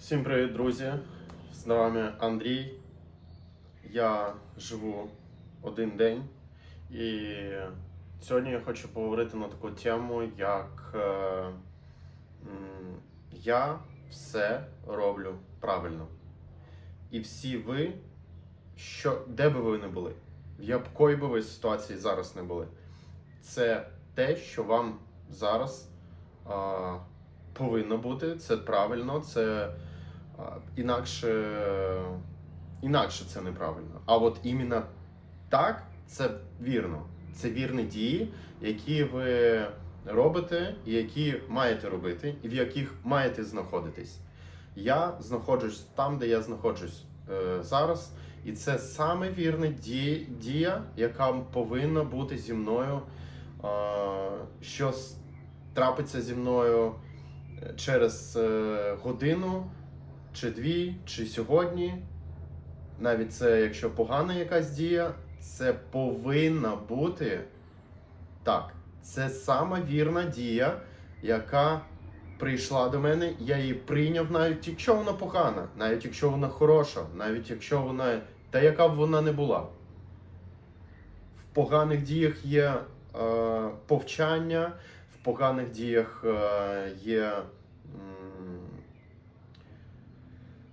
Всім привіт, друзі! З вами Андрій. Я живу один день і сьогодні я хочу поговорити на таку тему, як е, я все роблю правильно. І всі ви, що, де би ви не були, в якої би ви ситуації зараз не були, це те, що вам зараз а, повинно бути, це правильно, це інакше, інакше це неправильно. А от іменно так, це вірно. Це вірні дії, які ви робите, і які маєте робити, і в яких маєте знаходитись. Я знаходжусь там, де я знаходжусь е, зараз, і це саме вірна дія, дія, яка повинна бути зі мною. Е, що трапиться зі мною е, через е, годину, чи дві, чи сьогодні. Навіть це, якщо погана якась дія, це повинна бути так. Це сама вірна дія, яка прийшла до мене. Я її прийняв, навіть якщо вона погана, навіть якщо вона хороша, навіть якщо вона. Та яка б вона не була. В поганих діях є е, повчання, в поганих діях е, є м,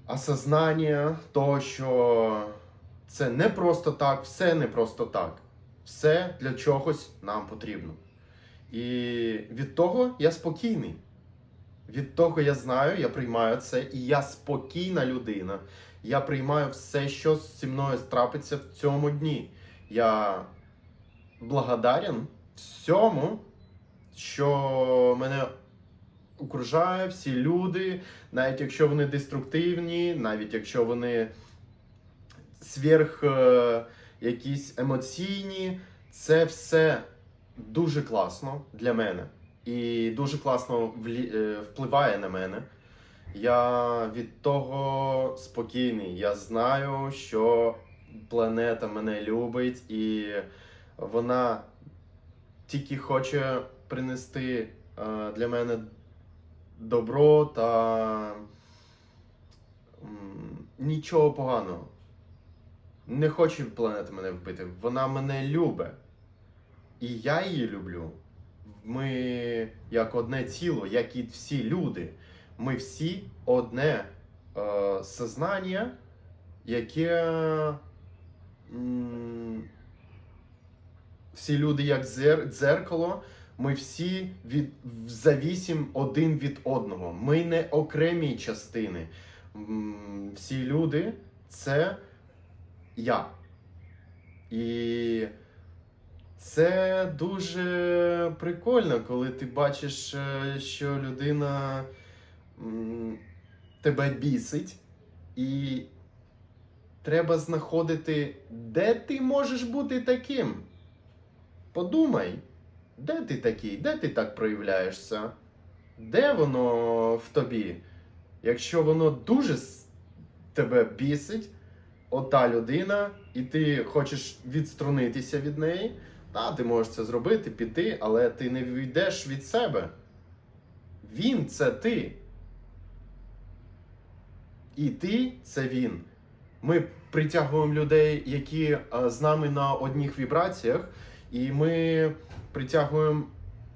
осознання того, що це не просто так, все не просто так. Все для чогось нам потрібно. І від того я спокійний. Від того я знаю, я приймаю це, і я спокійна людина. Я приймаю все, що зі мною трапиться в цьому дні. Я благодарен всьому, що мене окружає, всі люди, навіть якщо вони деструктивні, навіть якщо вони сверх е, якісь емоційні, це все дуже класно для мене і дуже класно е, впливає на мене. Я від того спокійний. Я знаю, що планета мене любить, і вона тільки хоче принести е, для мене добро та нічого поганого. Не хоче планета мене вбити. Вона мене любить. І я її люблю. Ми як одне ціло, як і всі люди. Ми всі одне е, сознання, яке м, всі люди як дзер, дзеркало, ми всі від, завісім один від одного. Ми не окремі частини. Всі люди це я. І це дуже прикольно, коли ти бачиш, е, що людина тебе бісить, і треба знаходити, де ти можеш бути таким. Подумай, де ти такий, де ти так проявляєшся? Де воно в тобі? Якщо воно дуже тебе бісить, ота людина, і ти хочеш відсторонитися від неї, та ти можеш це зробити, піти, але ти не вийдеш від себе. Він це ти. І ти це він. Ми притягуємо людей, які е, з нами на одних вібраціях, і ми притягуємо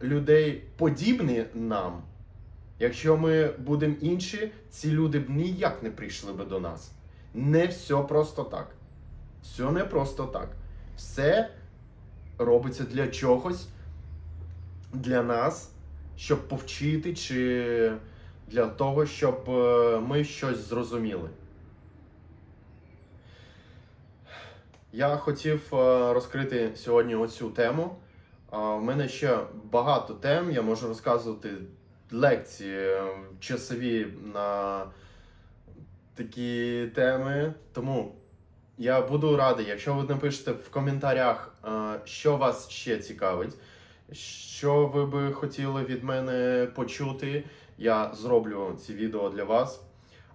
людей подібні нам. Якщо ми будемо інші, ці люди б ніяк не прийшли би до нас. Не все просто так. Все не просто так. Все робиться для чогось, для нас, щоб повчити, чи для того, щоб е, ми щось зрозуміли. Я хотів е, розкрити сьогодні оцю тему. У мене ще багато тем. Я можу розказувати лекції е, часові на такі теми. Тому я буду радий, якщо ви напишете в коментарях, е, що вас ще цікавить, що ви би хотіли від мене почути. Я зроблю ці відео для вас.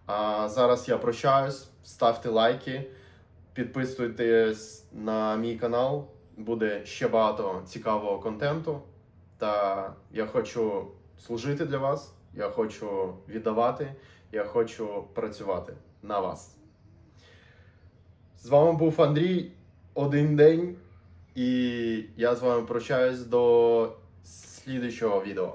А зараз я прощаюсь. Ставте лайки, підписуйтесь на мій канал. Буде ще багато цікавого контенту. Та я хочу служити для вас. Я хочу віддавати. Я хочу працювати на вас. З вами був Андрій один день, і я з вами прощаюсь до слідчого відео.